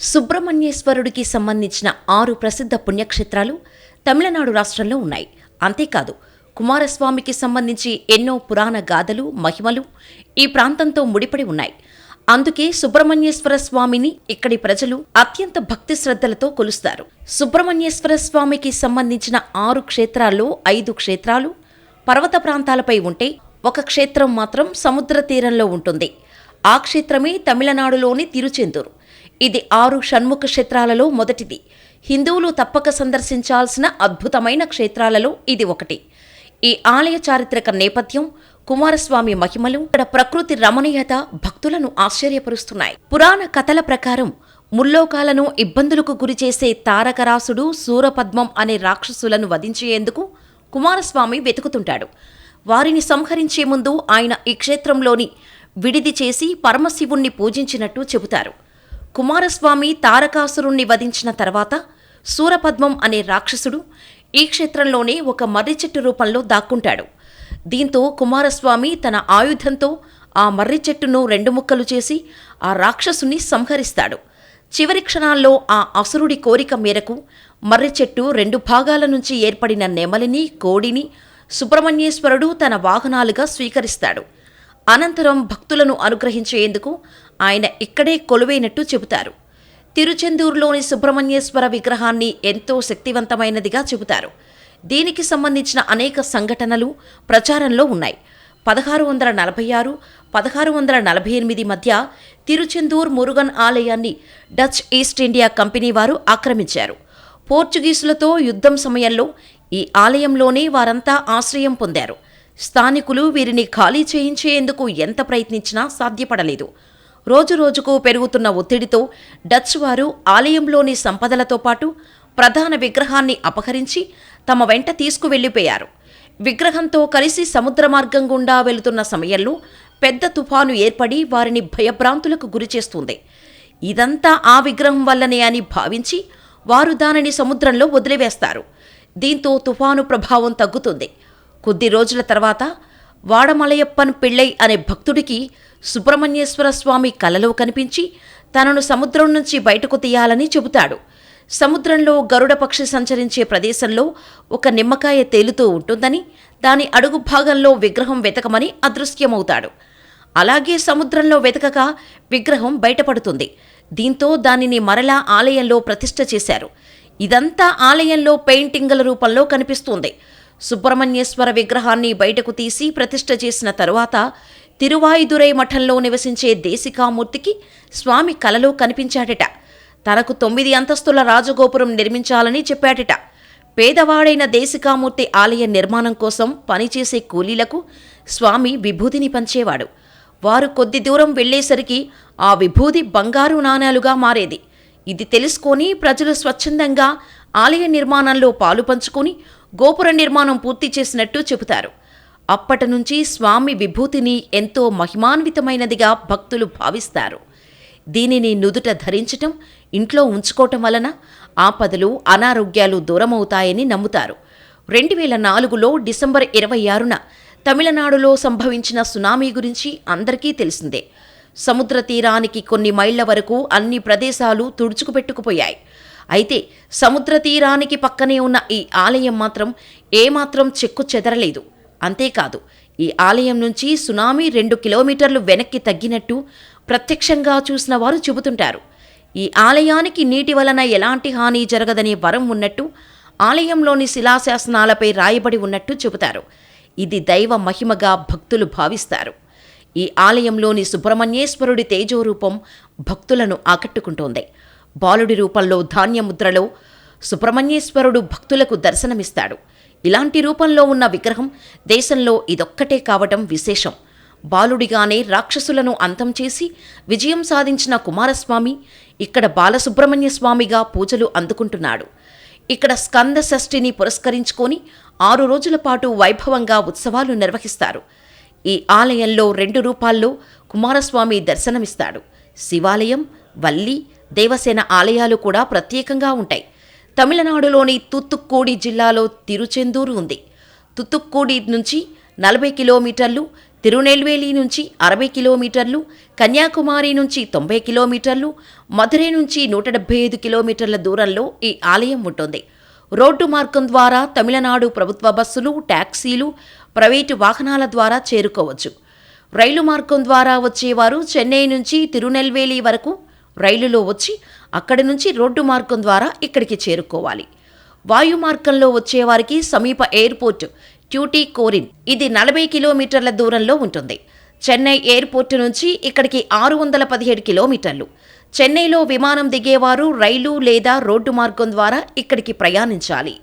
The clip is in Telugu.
సుబ్రహ్మణ్యేశ్వరుడికి సంబంధించిన ఆరు ప్రసిద్ధ పుణ్యక్షేత్రాలు తమిళనాడు రాష్ట్రంలో ఉన్నాయి. అంతేకాదు కుమారస్వామికి సంబంధించి ఎన్నో పురాణ గాథలు మహిమలు ఈ ప్రాంతంతో ముడిపడి ఉన్నాయి. అందుకే సుబ్రహ్మణ్యేశ్వర స్వామిని ఇక్కడి ప్రజలు అత్యంత భక్తి శ్రద్ధలతో కొలుస్తారు. సుబ్రహ్మణ్యేశ్వర స్వామికి సంబంధించిన ఆరు క్షేత్రాల్లో ఐదు క్షేత్రాలు పర్వత ప్రాంతాలపై ఉంటే ఒక క్షేత్రం మాత్రం సముద్ర తీరంలో ఉంటుంది. ఆ క్షేత్రమే తమిళనాడులోని తిరుచెందూరు. ఇది ఆరు షణ్ముఖ క్షేత్రాలలో మొదటిది. హిందువులు తప్పక సందర్శించాల్సిన అద్భుతమైన క్షేత్రాలలో ఇది ఒకటి. ఈ ఆలయ చారిత్రక నేపథ్యం కుమారస్వామి మహిమలు ఇక్కడ ప్రకృతి రమణీయత భక్తులను ఆశ్చర్యపరుస్తున్నాయి. పురాణ కథల ప్రకారం ముల్లోకాలను ఇబ్బందులకు గురిచేసే తారకరాసుడు సూరపద్మం అనే రాక్షసులను వధించేందుకు కుమారస్వామి వెతుకుతుంటాడు. వారిని సంహరించే ముందు ఆయన ఈ క్షేత్రంలోని విడిది చేసి పరమశివుణ్ణి పూజించినట్టు చెబుతారు. కుమారస్వామి తారకాసురుణ్ణి వధించిన తర్వాత సూరపద్మం అనే రాక్షసుడు ఈ క్షేత్రంలోనే ఒక మర్రి చెట్టు రూపంలో దాక్కుంటాడు. దీంతో కుమారస్వామి తన ఆయుధంతో ఆ మర్రి చెట్టును రెండు ముక్కలు చేసి ఆ రాక్షసుని సంహరిస్తాడు. చివరి క్షణాల్లో ఆ అసురుడి కోరిక మేరకు మర్రి చెట్టు రెండు భాగాల నుంచి ఏర్పడిన నెమలిని కోడిని సుబ్రహ్మణ్యేశ్వరుడు తన వాహనాలుగా స్వీకరిస్తాడు. అనంతరం భక్తులను అనుగ్రహించేందుకు ఆయన ఇక్కడే కొలువైనట్టు చెబుతారు. తిరుచెందూరులోని సుబ్రహ్మణ్యేశ్వర విగ్రహాన్ని ఎంతో శక్తివంతమైనదిగా చెబుతారు. దీనికి సంబంధించిన అనేక సంఘటనలు ప్రచారంలో ఉన్నాయి. పదహారు వందల నలభై ఆరు పదహారు వందల నలభై ఎనిమిది మధ్య తిరుచెందూర్ మురుగన్ ఆలయాన్ని డచ్ ఈస్ట్ ఇండియా కంపెనీ వారు ఆక్రమించారు. పోర్చుగీసులతో యుద్ధం సమయంలో ఈ ఆలయంలోనే వారంతా ఆశ్రయం పొందారు. స్థానికులు వీరిని ఖాళీ చేయించేందుకు ఎంత ప్రయత్నించినా సాధ్యపడలేదు. రోజురోజుకు పెరుగుతున్న ఒత్తిడితో డచ్ వారు ఆలయంలోని సంపదలతో పాటు ప్రధాన విగ్రహాన్ని అపహరించి తమ వెంట తీసుకువెళ్ళిపోయారు విగ్రహంతో కలిసి సముద్ర మార్గం గుండా వెళుతున్న సమయంలో పెద్ద తుఫాను ఏర్పడి వారిని భయభ్రాంతులకు గురిచేస్తుంది ఇదంతా ఆ విగ్రహం వల్లనే అని భావించి వారు దానిని సముద్రంలో వదిలివేస్తారు. దీంతో తుఫాను ప్రభావం తగ్గుతుంది. కొద్ది రోజుల తర్వాత వాడమలయప్పన్ పిళ్ళై అనే భక్తుడికి సుబ్రహ్మణ్యేశ్వర స్వామి కలలో కనిపించి తనను సముద్రం నుంచి బయటకు తీయాలని చెబుతాడు. సముద్రంలో గరుడ పక్షి సంచరించే ప్రదేశంలో ఒక నిమ్మకాయ తేలుతూ ఉంటుందని దాని అడుగు భాగంలో విగ్రహం వెతకమని అదృశ్యమవుతాడు. అలాగే సముద్రంలో వెతకక విగ్రహం బయటపడుతుంది. దీంతో దానిని మరలా ఆలయంలో ప్రతిష్ఠ చేశారు. ఇదంతా ఆలయంలో పెయింటింగ్ల రూపంలో కనిపిస్తుంది. సుబ్రహ్మణ్యేశ్వర విగ్రహాన్ని బయటకు తీసి ప్రతిష్ఠ చేసిన తరువాత తిరువాయిదురై మఠంలో నివసించే దేశికామూర్తికి స్వామి కలలో కనిపించాడట. తనకు తొమ్మిది అంతస్తుల రాజగోపురం నిర్మించాలని చెప్పాడట. పేదవాడైన దేశికామూర్తి ఆలయ నిర్మాణం కోసం పనిచేసే కూలీలకు స్వామి విభూతిని పంచేవాడు. వారు కొద్ది దూరం వెళ్ళేసరికి ఆ విభూది బంగారు నాణేలుగా మారేది. ఇది తెలుసుకొని ప్రజలు స్వచ్ఛందంగా ఆలయ నిర్మాణంలో పాలు పంచుకొని గోపుర నిర్మాణం పూర్తి చేసినట్టు చెబుతారు. అప్పటి నుంచి స్వామి విభూతిని ఎంతో మహిమాన్వితమైనదిగా భక్తులు భావిస్తారు. దీనిని నుదుట ధరించటం ఇంట్లో ఉంచుకోవటం వలన ఆపదలు అనారోగ్యాలు దూరమవుతాయని నమ్ముతారు. రెండు వేల నాలుగులో డిసెంబర్ ఇరవై ఆరున తమిళనాడులో సంభవించిన సునామీ గురించి అందరికీ తెలిసిందే. సముద్ర తీరానికి కొన్ని మైళ్ళ వరకు అన్ని ప్రదేశాలు తుడుచుకుపెట్టుకుపోయాయి అయితే సముద్ర తీరానికి పక్కనే ఉన్న ఈ ఆలయం మాత్రం ఏమాత్రం చెక్కు చెదరలేదు. అంతేకాదు ఈ ఆలయం నుంచి సునామీ రెండు కిలోమీటర్లు వెనక్కి తగ్గినట్టు ప్రత్యక్షంగా చూసిన వారు చెబుతుంటారు. ఈ ఆలయానికి నీటి వలన ఎలాంటి హాని జరగదనే వరం ఉన్నట్టు ఆలయంలోని శిలాశాసనాలపై రాయబడి ఉన్నట్టు చెబుతారు. ఇది దైవ మహిమగా భక్తులు భావిస్తారు. ఈ ఆలయంలోని సుబ్రహ్మణ్యేశ్వరుడి తేజోరూపం భక్తులను ఆకట్టుకుంటోంది. బాలుడి రూపంలో ధాన్యముద్రలో సుబ్రహ్మణ్యేశ్వరుడు భక్తులకు దర్శనమిస్తాడు. ఇలాంటి రూపంలో ఉన్న విగ్రహం దేశంలో ఇదొక్కటే కావటం విశేషం. బాలుడిగానే రాక్షసులను అంతం చేసి విజయం సాధించిన కుమారస్వామి ఇక్కడ బాలసుబ్రహ్మణ్య స్వామిగా పూజలు అందుకుంటున్నాడు. ఇక్కడ స్కంద షష్ఠిని పురస్కరించుకొని ఆరు రోజుల పాటు వైభవంగా ఉత్సవాలు నిర్వహిస్తారు. ఈ ఆలయంలో రెండు రూపాల్లో కుమారస్వామి దర్శనమిస్తాడు. శివాలయం వల్లి దేవసేన ఆలయాలు కూడా ప్రత్యేకంగా ఉంటాయి. తమిళనాడులోని తుత్తుక్కూడి జిల్లాలో తిరుచెందూరు ఉంది. తుత్తుక్కూడి నుంచి నలభై కిలోమీటర్లు తిరునెల్వేలి నుంచి అరవై కిలోమీటర్లు కన్యాకుమారి నుంచి తొంభై కిలోమీటర్లు మధురై నుంచి నూట డెబ్బై ఐదు కిలోమీటర్ల దూరంలో ఈ ఆలయం ఉంటుంది. రోడ్డు మార్గం ద్వారా తమిళనాడు ప్రభుత్వ బస్సులు ట్యాక్సీలు ప్రైవేటు వాహనాల ద్వారా చేరుకోవచ్చు. రైలు మార్గం ద్వారా వచ్చేవారు చెన్నై నుంచి తిరునెల్వేలి వరకు రైలులో వచ్చి అక్కడి నుంచి రోడ్డు మార్గం ద్వారా ఇక్కడికి చేరుకోవాలి. వాయు మార్గంలో వచ్చేవారికి సమీప ఎయిర్పోర్ట్ ట్యూటీ కోరిన్ ఇది నలభై కిలోమీటర్ల దూరంలో ఉంటుంది. చెన్నై ఎయిర్పోర్టు నుంచి ఇక్కడికి ఆరు వందల పదిహేడు కిలోమీటర్లు. చెన్నైలో విమానం దిగేవారు రైలు లేదా రోడ్డు మార్గం ద్వారా ఇక్కడికి ప్రయాణించాలి.